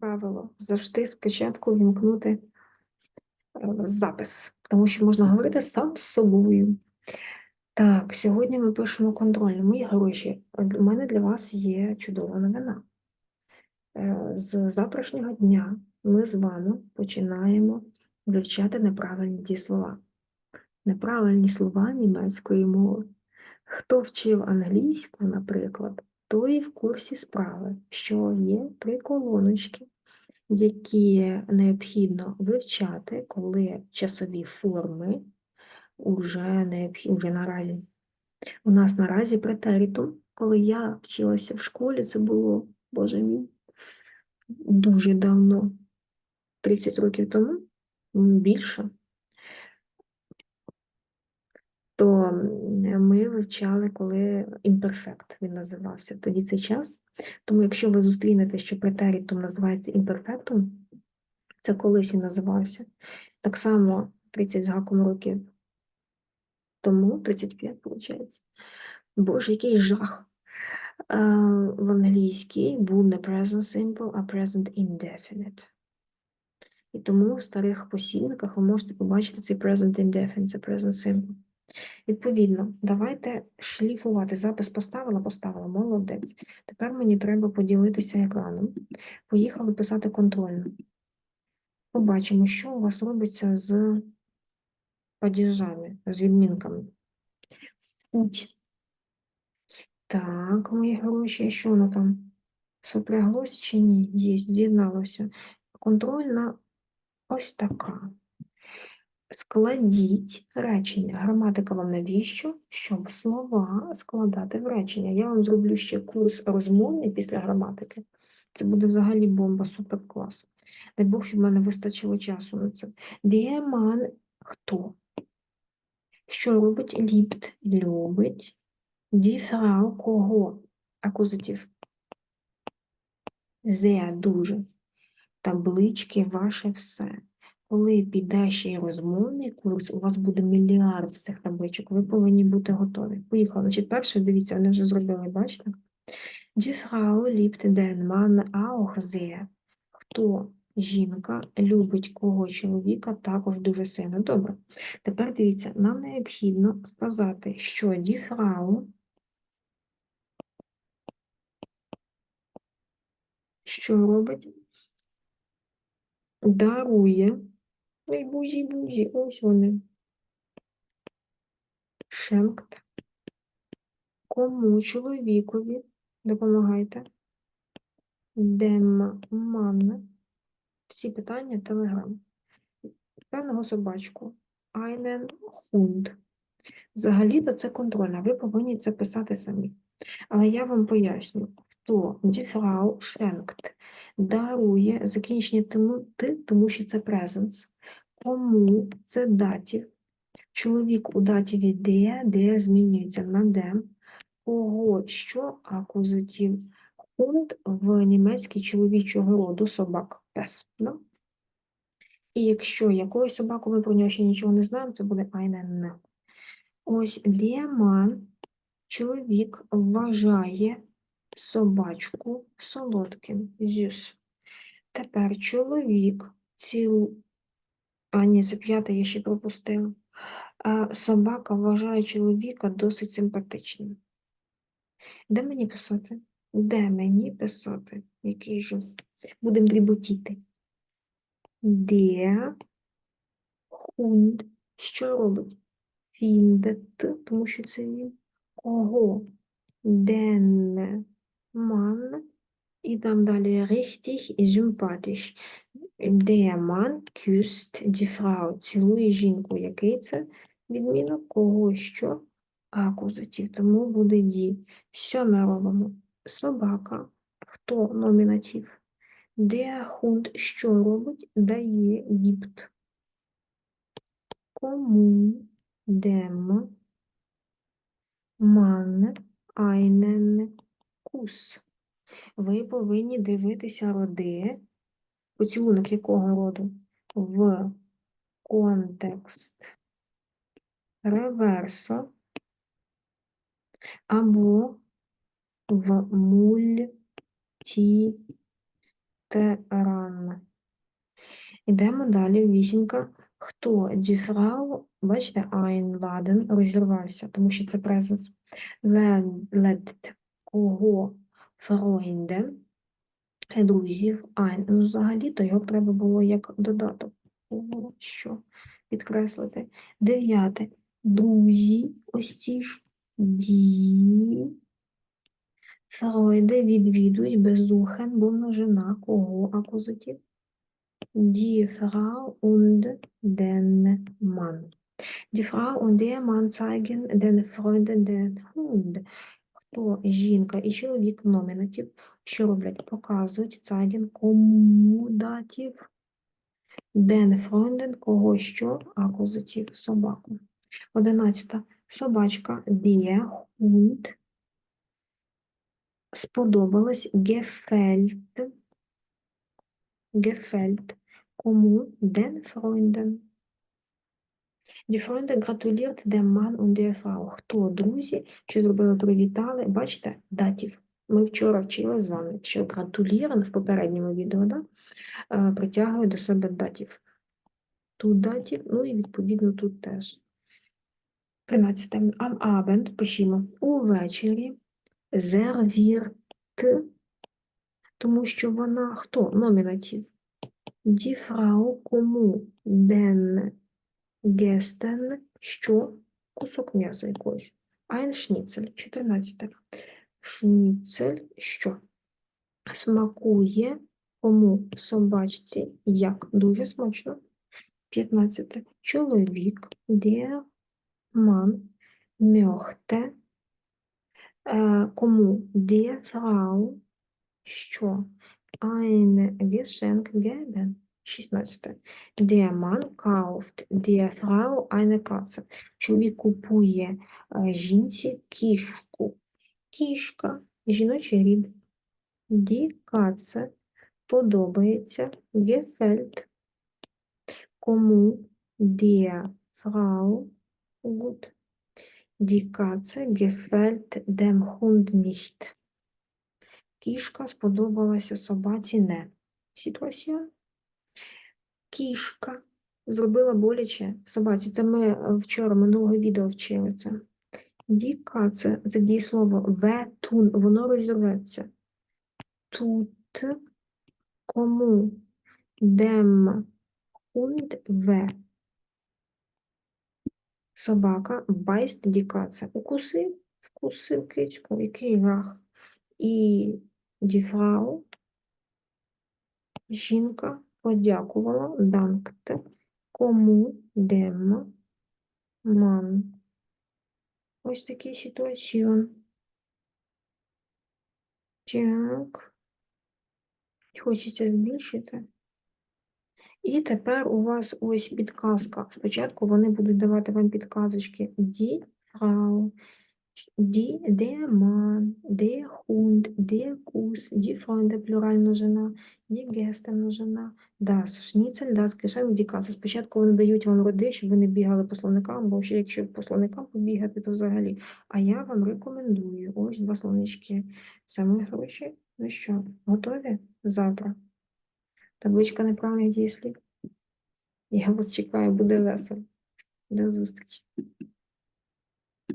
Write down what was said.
правило завжди спочатку вімкнути е, запис, тому що можна говорити сам з собою. Так, сьогодні ми пишемо контрольну. Мої гроші. У мене для вас є чудова новина. Е, З завтрашнього дня ми з вами починаємо вивчати неправильні дієслова. Неправильні слова німецької мови. Хто вчив англійську, наприклад, той в курсі справи, що є три колоночки, які необхідно вивчати, коли часові форми уже, необхід... уже наразі. У нас наразі претерітум, коли я вчилася в школі, це було, боже мій, дуже давно, 30 років тому, більше, то ми вивчали, коли імперфект він називався. Тоді цей час. Тому якщо ви зустрінете, що претерітум називається імперфектом, це колись і називався. Так само 30 з гаком років тому, 35, виходить. Боже, який жах. Е, В англійській був не present simple, а present indefinite. І тому в старих посібниках ви можете побачити цей present indefinite, це present simple. Відповідно, давайте шліфувати. Запис поставила, поставила, молодець. Тепер мені треба поділитися екраном. Поїхали писати контрольну. Побачимо, що у вас робиться з падіжами, з відмінками. Путь. Так, мої гроші, що воно там? Сопряглось чи ні? Є, з'єдналося. Контрольна ось така. Складіть речення. Граматика вам навіщо? Щоб слова складати в речення. Я вам зроблю ще курс розмовний після граматики. Це буде взагалі бомба суперклас. Дай Бог, щоб в мене вистачило часу на це. Mann – хто? Що робить ліпт? Любить. Frau – кого? Акузатив. Sehr – дуже. Таблички – ваше все. Коли піде ще й розмовний курс, у вас буде мільярд цих табличок, ви повинні бути готові. Поїхали. Значить, перше, дивіться, вони вже зробили, бачите? Die Frau liebt den Mann auch sehr. Хто жінка любить кого чоловіка також дуже сильно. Добре. Тепер дивіться, нам необхідно сказати, що die Frau що робить? Дарує. Ой, бузі-бузі, ось вони. Шенкт. Кому чоловікові допомагайте? Дем манне. Всі питання телеграм. Певного собачку. Айнен хунд. Взагалі-то це контрольна, ви повинні це писати самі. Але я вам поясню, хто діфрау шенкт дарує закінчення ти, тому що це презенс. Кому це датів. Чоловік у датіві де, де змінюється на де. Кого що акузатив. Хунд в німецькій чоловічого роду собак пес. Да? І якщо якоюсь собаку ми про нього ще нічого не знаємо, це буде айнен. Ось діаман, чоловік вважає собачку солодким. Зюс. Тепер чоловік ціл. А, ні, це п'яте я ще пропустила. Собака вважає чоловіка досить симпатичним. Де мені писати? Де мені писати? Який жах? Будемо дріботіти. Де хунд що робить? Фіндет, тому що це він. Кого? Ден ман. І там далі richtig sympathisch. Der Mann küsst die Frau. Цілує жінку. Який це відмінок? Кого що? Акузатив. Тому буде ді. Сьоме робимо. Собака. Хто номінатив? Der Hund що робить? Дає гіпт. Кому dem Mann einen Kuss. Ви повинні дивитися роди, поцілунок якого роду? В контекст реверсо або в мульті Ресторан. Ідемо далі. Вісінька. Хто? Frau, бачите, einladen, розірвався, тому що це презенс. Led, кого? Freunde, друзів, ein. Ну, взагалі-то його треба було як додаток. Що? Підкреслити. Дев'яте. Друзі, ось ці ж. Die Фройде відвідують безухен, бо множина кого акузатив? Die Frau und den Mann. Die Frau und der Mann zeigen den Freunden den Hund. Хто жінка і чоловік номінатив, що роблять? Показують zeigen кому датів. Den Freunden кого що? Акузатив собаку. Одинадцята. Собачка der Hund сподобалось gefällt gefällt кому den Freunden. Die Freunde gratuliert dem Mann und der Frau. Хто друзі, що зробили, привітали? Бачите, датів. Ми вчора вчили з вами, що гратулірен в попередньому відео да, е, притягує до себе датів. Тут датів, ну і відповідно тут теж. 13. Am Abend пишімо увечері зервірт, тому що вона хто? Номінатив. Die Frau кому den Gästen, що кусок м'яса якогось. Ein Schnitzel, 14. Шніцель, що смакує кому собачці, як дуже смачно. 15. Чоловік, der Mann möchte, е, кому der Frau, що ein Geschenk geben. 16. Der Mann kauft der Frau eine Katze. Чоловік купує е, жінці кішку. Кішка, жіночий рід. Die Katze подобається. Gefällt. Кому der Frau gut. Die Katze gefällt dem Hund nicht. Кішка сподобалася собаці не. Ситуація. Кішка зробила боляче собаці. Це ми е, вчора минулого відео вчили це. Діка це, це дієслово ветун, воно розірветься. Тут кому дем хунд ве. Собака байст дікаце. Укусив, вкусив кицьку, який жах. І діфрау, жінка подякувала данкте кому дем ман. Ось такий ситуаціон. Так. Хочеться збільшити. І тепер у вас ось підказка. Спочатку вони будуть давати вам підказочки die Frau, die, der Mann, der Hund, der Kuss, die Freunde, плюраль множина, die Gäste множина, das Schnitzel, das Geschenk, die Katze. Спочатку вони дають вам роди, щоб ви не бігали по словникам, бо ще якщо по словникам побігати, то взагалі. А я вам рекомендую ось два словнички. Саме гроші. Ну що, готові? Завтра. Табличка неправильних дієслів. Я вас чекаю, буде весело. До зустрічі.